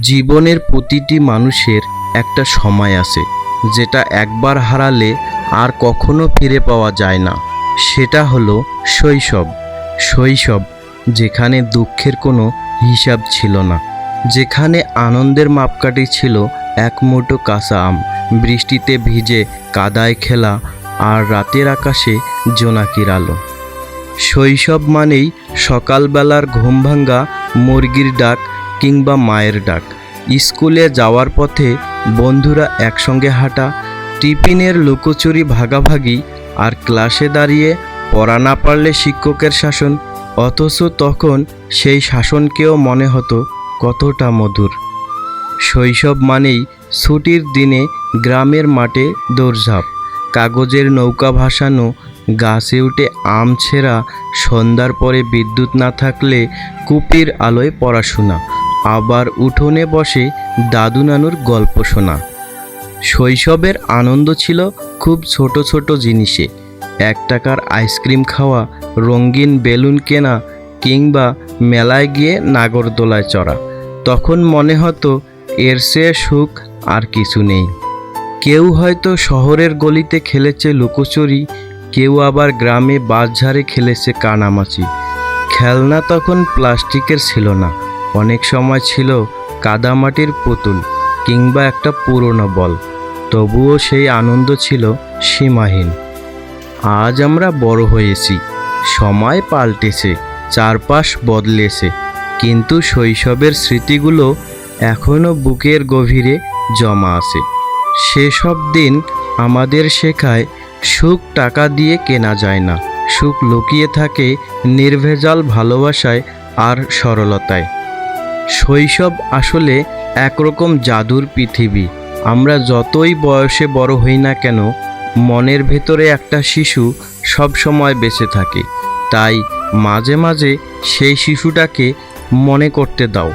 জীবনের প্রতিটি মানুষের একটা সময় আছে, যেটা একবার হারালে আর কখনো ফিরে পাওয়া যায় না। সেটা হলো শৈশব। শৈশব, যেখানে দুঃখের কোনো হিসাব ছিল না। যেখানে আনন্দের মাপকাঠি ছিল এক মুঠো কাঁচা আম। বৃষ্টিতে ভিজে কাদায় খেলা আর রাতের আকাশে জোনাকির আলো। শৈশব মানেই সকালবেলার ঘুম ভাঙ্গা মুরগির ডাক কিংবা মায়ের ডাক। স্কুলে যাওয়ার পথে বন্ধুরা একসঙ্গে হাঁটা, টিফিনের লুকোচুরি ভাগাভাগি, আর ক্লাসে দাঁড়িয়ে পড়া না পারলে শিক্ষকের শাসন। অথচ তখন সেই শাসনকেও মনে হতো কতটা মধুর। শৈশব মানেই ছুটির দিনে গ্রামের মাঠে দৌড়ঝাঁপ, কাগজের নৌকা ভাসানো, গাছে উঠে আম ছেঁড়া, সন্ধ্যার পরে বিদ্যুৎ না থাকলে কুপির আলোয় পড়াশোনা। আবার উঠোনে বসে দাদু নানুর গল্প শোনা। শৈশবের আনন্দ ছিল খুব ছোট ছোট জিনিসে। এক টাকার আইসক্রিম খাওয়া, রঙিন বেলুন কেনা কিংবা মেলায় গিয়ে নাগরদোলায় চড়া। তখন মনে হতো এর চেয়ে সুখ আর কিছু নেই। কেউ হয়তো শহরের গলিতে খেলেছে লুকোচুরি, কেউ আবার গ্রামে বাঁশঝাড়ে খেলেছে কানামাছি। খেলনা তখন প্লাস্টিকের ছিল না। অনেক সময় ছিল কাদামাটির পুতুল কিংবা একটা পুরনো বল। তবুও সেই আনন্দ ছিল সীমাহীন। আজ আমরা বড় হয়েছি। সময় পাল্টেছে, চারপাশ বদলেছে। কিন্তু শৈশবের স্মৃতিগুলো এখনও বুকের গভীরে জমা আছে। সেসব দিন আমাদের শেখায় সুখ টাকা দিয়ে কেনা যায় না। সুখ লুকিয়ে থাকে নির্ভেজাল ভালোবাসায় আর সরলতায়। শৈশব আসলে একরকম জাদুর পৃথিবী। আমরা যতই বয়সে বড় হই না কেন, মনের ভেতরে একটা শিশু সব সময় বেঁচে থাকে। তাই মাঝে মাঝে সেই শিশুটাকে মনে করতে দাও,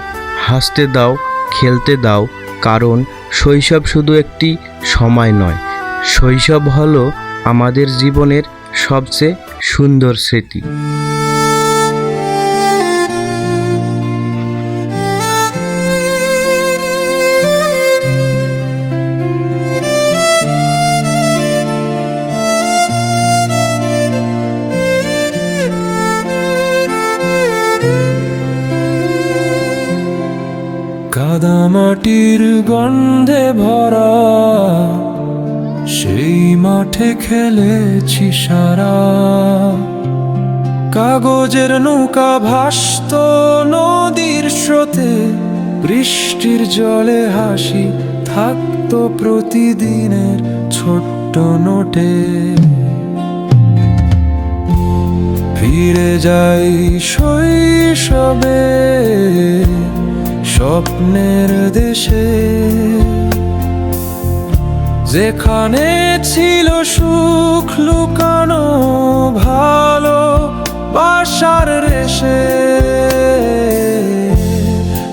হাসতে দাও, খেলতে দাও, কারণ শৈশব শুধু একটি সময় নয়। শৈশব হলো আমাদের জীবনের সবচেয়ে সুন্দর স্মৃতি। কাদামাটির গন্ধে ভরা, সেই মাঠে খেলেছি সারা। কাগজের নৌকা ভাসত নদীর স্রোতে, বৃষ্টির জলে হাসি থাকতো প্রতিদিনের ছোট্ট নোটে। ফিরে যাই শৈশবে স্বপ্নের দেশে। যেখানে ছিল সুখ লুকানো ভালো বাসার রেশে।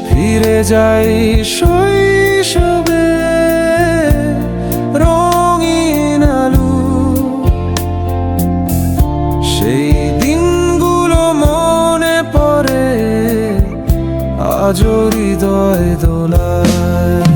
ফিরে যাই শৈশবে আজও হৃদয় দোলায়।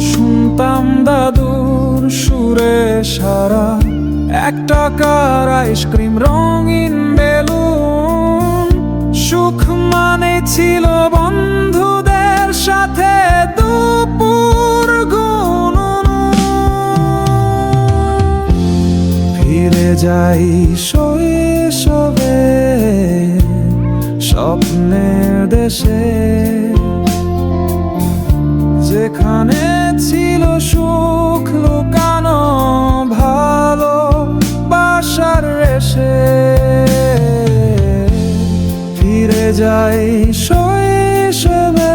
শুনতাম দাদুর সুরে সারা। এক টাকার আইসক্রিম রঙিন বেলুন। সুখ মানে ছিল বন্ধুদের সাথে দুপুর ফিরে যাই শৈশবে স্বপ্নের দেশে। যেখানে ছিল সুখ লুকানো ভালো বাসার রেশে ফিরে যাই শৈশবে